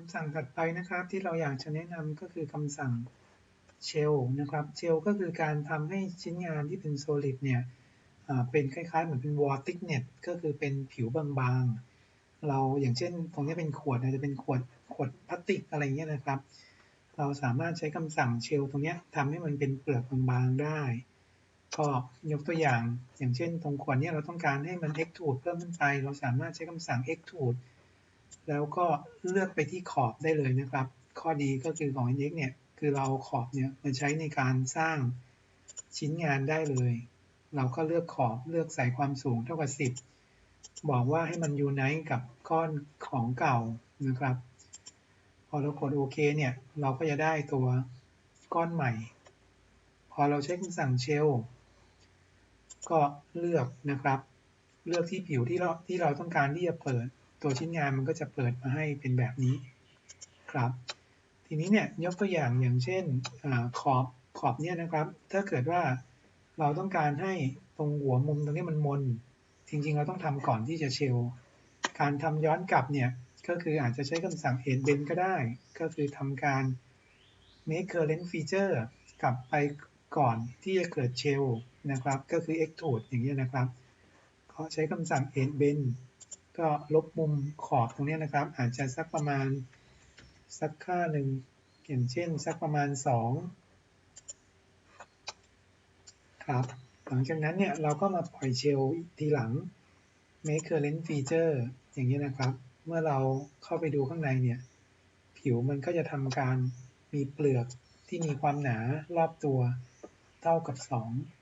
คำสั่งถัดไปนะครับที่เราอยากจะแนะนำก็คือคำสั่ง shell นะครับ shell ก็คือการทำให้ชิ้นงานที่เป็น solid เนี่ยเป็นคล้ายๆ เหมือนเป็น wall thickness ก็คือเป็นผิวบางๆ เราอย่างเช่น ตรงนี้เป็นขวดอาจจะเป็นขวดขวดพลาสติกอะไรเงี้ยนะครับ เราสามารถใช้คำสั่ง shell ตรงนี้ทำให้มันเป็นเปลือกบางๆ ได้ ก็ยกตัวอย่าง อย่างเช่น ตรงขวดนี้เราต้องการให้มัน extrude เพิ่มขึ้นไป เราสามารถใช้คำสั่ง extrude แล้วก็เลือกไปที่ขอบได้เลยนะครับ ข้อดีก็คือของ NX เนี่ย คือเราขอบเนี่ยมาใช้ในการสร้างชิ้นงานได้เลย เราก็เลือกขอบเลือกใส่ความสูงเท่ากับ 10 บอกว่าให้มันยูไนต์กับก้อนของเก่านะครับ พอเรากดโอเคเนี่ย เราก็จะได้ตัวก้อนใหม่ พอเราใช้คำสั่ง shell ก็เลือกนะครับ เลือกที่ผิวที่เราที่เราต้องการที่จะเปิด ตัวชิ้นงานมันก็จะเปิดมาให้เป็นแบบนี้ครับ ทีนี้เนี่ยยกตัวอย่างอย่างเช่นอขอบขอบเนี่ยนะครับ ถ้าเกิดว่าเราต้องการให้ตรงหัวมุมตรงนี้มันมน จริงๆ เราต้องทำก่อนที่จะเชล การทำย้อนกลับเนี่ยก็คืออาจจะใช้คำสั่ง end bend ก็ได้ ก็คือทำการ make current feature กลับไปก่อนที่จะเกิดเชลนะครับ ก็คือ extrude อย่างนี้นะครับเขาใช้คำสั่ง end bend ก็ลบมุมขอบตรงนี้นะครับ อาจจะสักประมาณสักค่าหนึ่งอย่างเช่น สักประมาณ 2 ครับ หลังจากนั้นเนี่ยเราก็มาปล่อยเชลทีหลัง make current feature อย่างนี้นะครับ เมื่อเราเข้าไปดูข้างในเนี่ย ผิวมันก็จะทำการมีเปลือกที่มีความหนารอบตัวเท่ากับ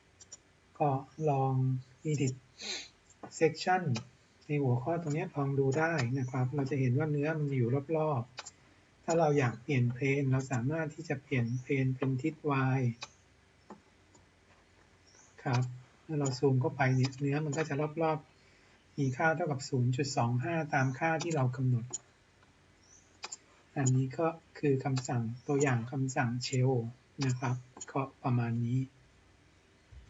2 ก็ลอง edit section ในหัวข้อตรงนี้ลองดูได้นะครับ เราจะเห็นว่าเนื้อมันอยู่รอบๆ ถ้าเราอยากเปลี่ยนเพลนเราสามารถที่จะเปลี่ยนเพลนเป็นทิศ y ครับเมื่อเราซูมเข้าไปเนี่ยเนื้อมันก็จะรอบๆ มีค่าเท่ากับ 0.25 ตามค่าที่เรากำหนด อันนี้ก็คือคำสั่งตัวอย่างคำสั่ง shell นะครับ ก็ประมาณนี้